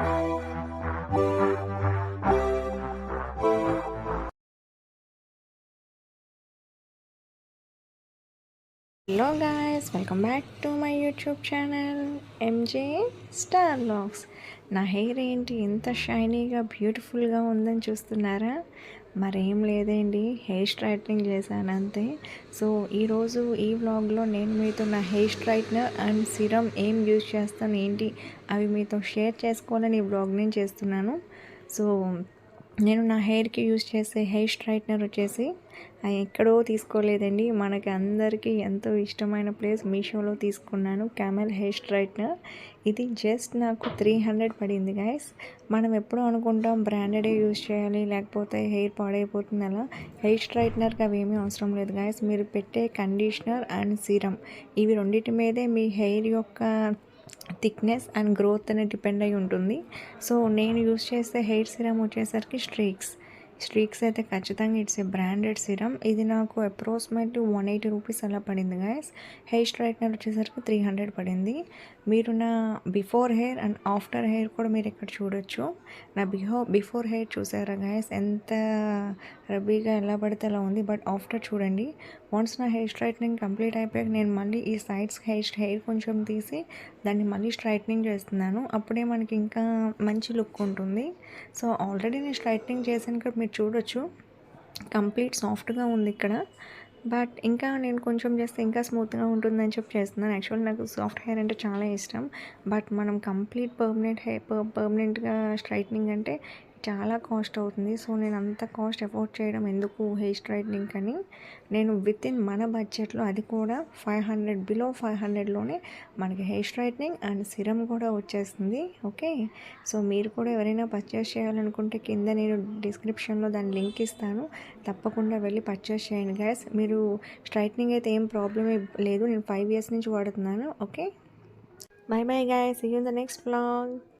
Hello guys welcome back to my YouTube channel MJ star vlogs నా hair ఏంటి ఇంత షైనీగా బ్యూటిఫుల్గా ఉందని చూస్తున్నారా? మరేం లేదండి. హెయిర్ స్ట్రైట్నింగ్ చేశాను అంతే సో ఈరోజు ఈ వ్లాగ్లో నేను మీతో నా హెయిర్ స్ట్రైట్నర్ అండ్ సిరమ్ ఏం యూజ్ చేస్తాను ఏంటి అవి మీతో షేర్ చేసుకోవాలని ఈ వ్లాగ్ నేను చేస్తున్నాను. సో నేను నా హెయిర్కి యూజ్ చేసే హెయిర్ స్ట్రైట్నర్ వచ్చేసి ఎక్కడో తీసుకోలేదండి. మనకి అందరికీ ఎంతో ఇష్టమైన ప్లేస్ మీషోలో తీసుకున్నాను. Camel hair straightener. ఇది జస్ట్ నాకు త్రీ హండ్రెడ్ పడింది గైస్ మనం ఎప్పుడూ అనుకుంటాం బ్రాండెడే యూజ్ చేయాలి లేకపోతే హెయిర్ పాడైపోతుంది అలా. హెయిర్ స్ట్రైట్నర్కి అవి ఏమీ అవసరం లేదు గాయస్. మీరు పెట్టే కండిషనర్ అండ్ సీరం. ఇవి రెండింటి మీదే మీ హెయిర్ యొక్క థిక్నెస్ అండ్ గ్రోత్ అనేది డిపెండ్ అయి ఉంటుంది. సో నేను యూస్ చేసే హెయిర్ సిరమ్ వచ్చేసరికి స్ట్రీక్స్ స్ట్రీక్స్ అయితే ఖచ్చితంగా ఇట్స్ ఏ బ్రాండెడ్ సిరమ్. ఇది నాకు అప్రాక్సిమేట్లీ వన్ ఎయిటీ రూపీస్ అలా పడింది గాయస్ హెయిర్ స్ట్రైట్నర్ వచ్చేసరికి త్రీ హండ్రెడ్ పడింది. మీరు నా before hair and after hair కూడా మీరు ఇక్కడ చూడొచ్చు. నా బిహో బిఫోర్ హెయిర్ చూసారా గాయస్ ఎంత రబీగా ఎలా పడితే అలా ఉంది. బట్ ఆఫ్టర్ చూడండి. వన్స్ నా హెయిర్ స్ట్రైట్నింగ్ కంప్లీట్ అయిపోయాక నేను మళ్ళీ ఈ సైడ్స్ హెయిర్ హెయిర్ కొంచెం తీసి దాన్ని మళ్ళీ స్ట్రైట్నింగ్ చేస్తున్నాను. అప్పుడే మనకి ఇంకా మంచి లుక్ ఉంటుంది. సో ఆల్రెడీ నేను స్ట్రైట్నింగ్ చేశాను మీరు మీరు చూడొచ్చు. కంప్లీట్ సాఫ్ట్గా ఉంది ఇక్కడ. బట్ ఇంకా నేను కొంచెం చేస్తే ఇంకా స్మూత్గా ఉంటుందని చెప్పి చేస్తున్నాను. యాక్చువల్ నాకు సాఫ్ట్ హెయిర్ అంటే చాలా ఇష్టం. బట్ మనం కంప్లీట్ పర్మనెంట్ హెయిర్ పర్మనెంట్గా స్ట్రైట్నింగ్ అంటే చాలా కాస్ట్ అవుతుంది. సో నేను అంత కాస్ట్ ఎఫోర్డ్ చేయడం ఎందుకు హెయిర్ స్ట్రైట్నింగ్ అని? నేను విత్ ఇన్ మన బడ్జెట్లో అది కూడా ఫైవ్ హండ్రెడ్ బిలో ఫైవ్ హండ్రెడ్లోనే మనకి హెయిర్ స్ట్రైట్నింగ్ అండ్ సిరమ్ కూడా వచ్చేస్తుంది. ఓకే? సో మీరు కూడా ఎవరైనా పర్చేస్ చేయాలనుకుంటే కింద నేను డిస్క్రిప్షన్లో దాని లింక్ ఇస్తాను. తప్పకుండా వెళ్ళి పర్చేస్ చేయండి గ్యాస్. మీరు స్ట్రైట్నింగ్ అయితే ఏం ప్రాబ్లం లేదు. నేను ఫైవ్ ఇయర్స్ నుంచి వాడుతున్నాను. Okay? Bye bye guys. You the next blog